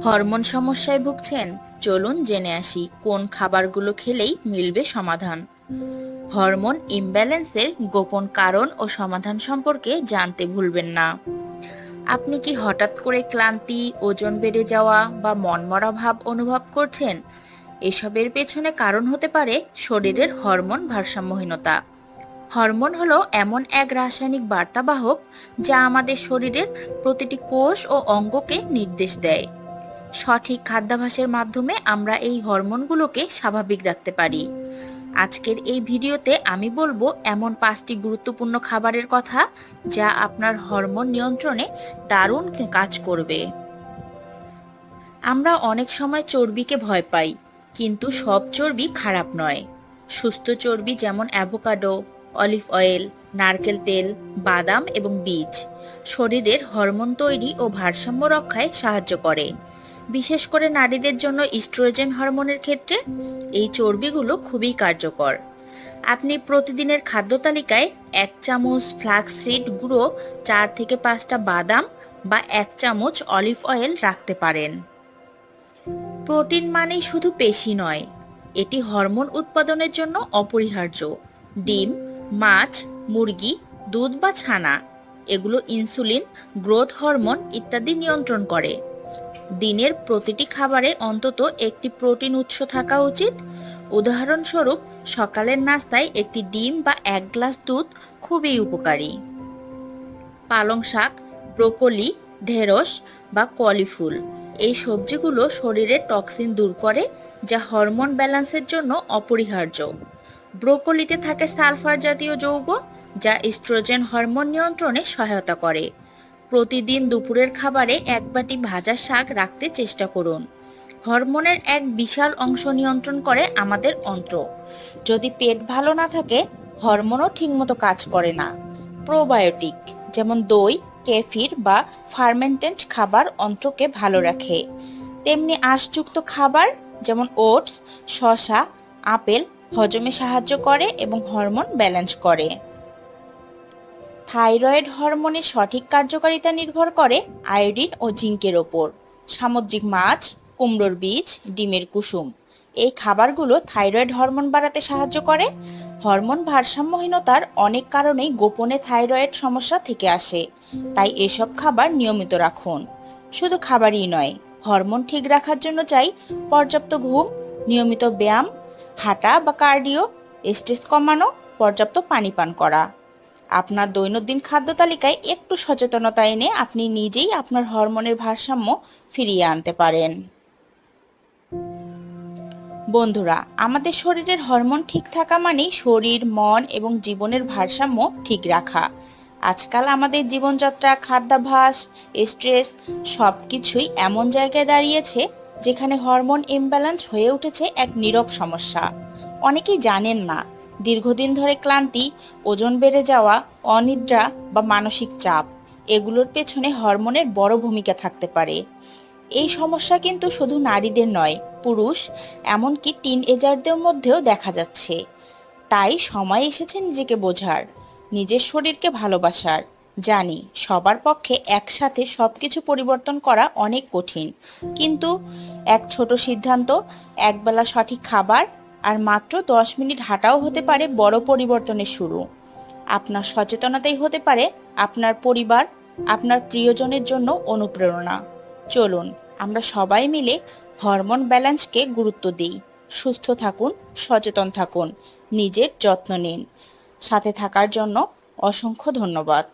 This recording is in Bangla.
হরমোন সমস্যায় ভুগছেন, চলুন জেনে আসি কোন খাবারগুলো খেলেই মিলবে সমাধান। হরমোন ইমব্যালেন্সের গোপন কারণ ও সমাধান সম্পর্কে জানতে ভুলবেন না। আপনি কি হঠাৎ করে ক্লান্তি, ওজন বেড়ে যাওয়া বা মনমরা ভাব অনুভব করছেন? এসবের পেছনে কারণ হতে পারে শরীরের হরমোন ভারসাম্যহীনতা। হরমোন হলো এমন এক রাসায়নিক বার্তাবাহক যা আমাদের শরীরের প্রতিটি কোষ ও অঙ্গকে নির্দেশ দেয়। সঠিক খাদ্যাভাসের মাধ্যমে আমরা এই হরমোনগুলোকে স্বাভাবিক রাখতে পারি। আজকের এই ভিডিওতে আমি বলব এমন পাঁচটি গুরুত্বপূর্ণ খাবারের কথা যা আপনার হরমোন নিয়ন্ত্রণে দারুণ কাজ করবে। আমরা অনেক সময় চর্বিকে ভয় পাই, কিন্তু সব চর্বি খারাপ নয়। সুস্থ চর্বি যেমন অ্যাভোকাডো, অলিভ অয়েল, নারকেল তেল, বাদাম এবং বীজ শরীরের হরমোন তৈরি ও ভারসাম্য রক্ষায় সাহায্য করে। বিশেষ করে নারীদের জন্য ইস্ট্রোজেন হরমোনের ক্ষেত্রে এই চর্বিগুলো খুবই কার্যকর। আপনি প্রতিদিনের খাদ্য তালিকায় এক চামচ ফ্লাক্স সিড গুঁড়ো, চার থেকে পাঁচটা বাদাম বা এক চামচ অলিভ অয়েল রাখতে পারেন। প্রোটিন মানেই শুধু পেশি নয়, এটি হরমোন উৎপাদনের জন্য অপরিহার্য। ডিম, মাছ, মুরগি, দুধ বা ছানা, এগুলো ইনসুলিন গ্রোথ হরমোন ইত্যাদি নিয়ন্ত্রণ করে। দিনের প্রতিটি খাবারে অন্তত একটি প্রোটিন উৎস থাকা উচিত। উদাহরণস্বরূপ, সকালের নাস্তায় একটি ডিম বা এক গ্লাস দুধ খুবই উপকারী। পালং শাক, ব্রোকলি, ঢেঁড়স বা কলিফুল এই সবজিগুলো শরীরে টক্সিন দূর করে, যা হরমোন ব্যালেন্সের জন্য অপরিহার্য। ব্রোকলিতে থাকে সালফার জাতীয় যৌগ, যা ইস্ট্রোজেন হরমোন নিয়ন্ত্রণে সহায়তা করে। প্রতিদিন দুপুরের খাবারে এক বাটি ভাজা শাক রাখতে চেষ্টা করুন। হরমোনের এক বিশাল অংশ নিয়ন্ত্রণ করে আমাদের অন্ত্র। যদি পেট ভালো না থাকে, হরমোনও ঠিকমতো কাজ করে না। প্রোবায়োটিক, যেমন দই, কেফির বা ফার্মেন্টেন্ট খাবার অন্ত্রকে ভালো রাখে। তেমনি আঁশযুক্ত খাবার, যেমন ওটস, শসা, আপেল, হজমে সাহায্য করে এবং হরমোন ব্যালেন্স করে। থাইরয়েড হরমোনের সঠিক কার্যকারিতা নির্ভর করে আয়োডিন ও জিঙ্কের ওপর। সামুদ্রিক মাছ, কুমড়োর বীজ, ডিমের কুসুম। এই খাবারগুলো থাইরয়েড হরমোন বাড়াতে সাহায্য করে। হরমোন ভারসাম্যহীনতার অনেক কারণেই গোপনে থাইরয়েড সমস্যা থেকে আসে। তাই এসব খাবার নিয়মিত রাখুন। শুধু খাবারই নয়, হরমোন ঠিক রাখার জন্য চাই পর্যাপ্ত ঘুম, নিয়মিত ব্যায়াম, হাঁটা বা কার্ডিও, স্ট্রেস কমানো, পর্যাপ্ত পানি পান করা। আপনার দৈনন্দিন খাদ্য তালিকায় একটু সচেতনতা এনে আপনি নিজেই আপনার হরমোনের ভারসাম্য ফিরিয়ে আনতে পারেন। বন্ধুরা, আমাদের শরীরের হরমোন ঠিক থাকা মানেই শরীর, মন এবং জীবনের ভারসাম্য ঠিক রাখা। আজকাল আমাদের জীবনযাত্রা, খাদ্যাভ্যাস, স্ট্রেস সব কিছুই এমন জায়গায় দাঁড়িয়েছে যেখানে হরমোন ইমব্যালেন্স হয়ে উঠেছে এক নীরব সমস্যা। অনেকেই জানেন না দীর্ঘদিন ধরে ক্লান্তি, ওজন বেড়ে যাওয়া, অনিদ্রা বা মানসিক চাপ, এগুলোর পেছনে হরমোনের বড় ভূমিকা থাকতে পারে। এই সমস্যা কিন্তু শুধু নারীদের নয়, পুরুষ, এমনকি টিন এজারদের মধ্যেও দেখা যাচ্ছে। তাই সময় এসেছে নিজেকে বোঝার, নিজের শরীরকে ভালোবাসার। জানি, সবার পক্ষে একসাথে সব কিছু পরিবর্তন করা অনেক কঠিন। কিন্তু এক ছোট সিদ্ধান্ত, একবেলা সঠিক খাবার আর মাত্র দশ মিনিট হাঁটাও হতে পারে বড় পরিবর্তনের শুরু। আপনার সচেতনতাই হতে পারে আপনার পরিবার, আপনার প্রিয়জনের জন্য অনুপ্রেরণা। চলুন, আমরা সবাই মিলে হরমোন ব্যালেন্সকে গুরুত্ব দিই। সুস্থ থাকুন, সচেতন থাকুন, নিজের যত্ন নিন। সাথে থাকার জন্য অসংখ্য ধন্যবাদ।